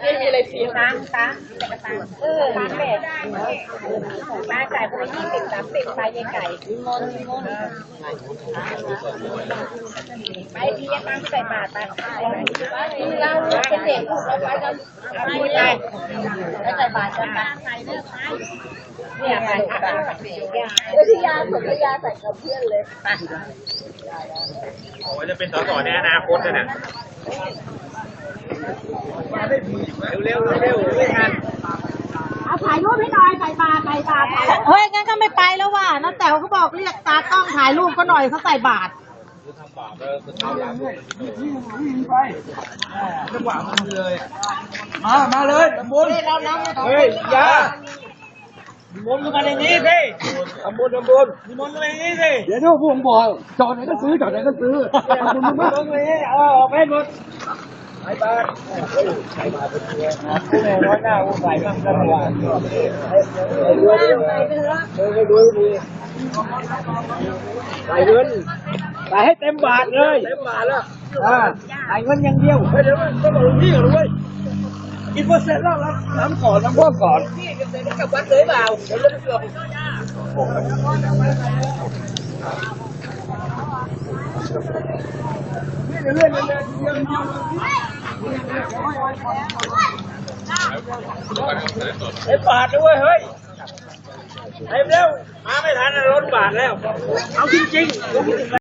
ไม่มีอะไรฟรียตังตังเออตังเบ็ดมาจ่ายคนละยี่สิบสามสิบไปยังไก่มนมนไปพี่ตังใส่บาทไปเราเป็นเด็กเราไปกันไปเลยไปใส่บาทกันไปเนี่ยไปวิทยาสนทยาใส่กับเพื่อนเลยไป โอ้ยจะเป็นสสในอนาคตเลยเนี่ยเร็วๆเร็วๆไม่ทันเอาถ่ายรูปให้หน่อยใส่บาตรใส่บาตรถ่าเฮ้ยงั้นก็ไม่ไปแล้วว่ะน้าแต๋วเขาบอกเรียกตากล้องถ่ายรูปก็หน่อยเขาใส่บาตรมา มาเลยตำบลเฮ้ยยา มนต์มาในนี้สิทำบุญทำบุญนิมนต์มาในนี้สิเดี๋ยวดูพวกผมบอกจอดไหนก็ซื้อจอดไหนก็ซื้อคุณมึงไม่ลงเลยเอาออกไปหมดไปบ้านใส่มาเป็นตัวนะผู้ใหญ่น้อยหน้าผู้ใหญ่มั่งกันหวานไปด้วยไปด้วยดีใส่เงินใส่ให้เต็มบาทเลยเต็มบาทแล้วอ่าใส่เงินอย่างเดียวเฮ้ยเดี๋ยวมันต้องลงที่ก่อนด้วย กินเปอร์เซ็นต์แล้วรับน้ำก่อนน้ำพ่วงก่อนกับวัดเลยเปล่าเดี๋ยวเรื่องเกือบเต็มบาทด้วยเฮ้ยเต็มแล้วมาไม่ทันล้นบาทแล้วเอาจริงๆ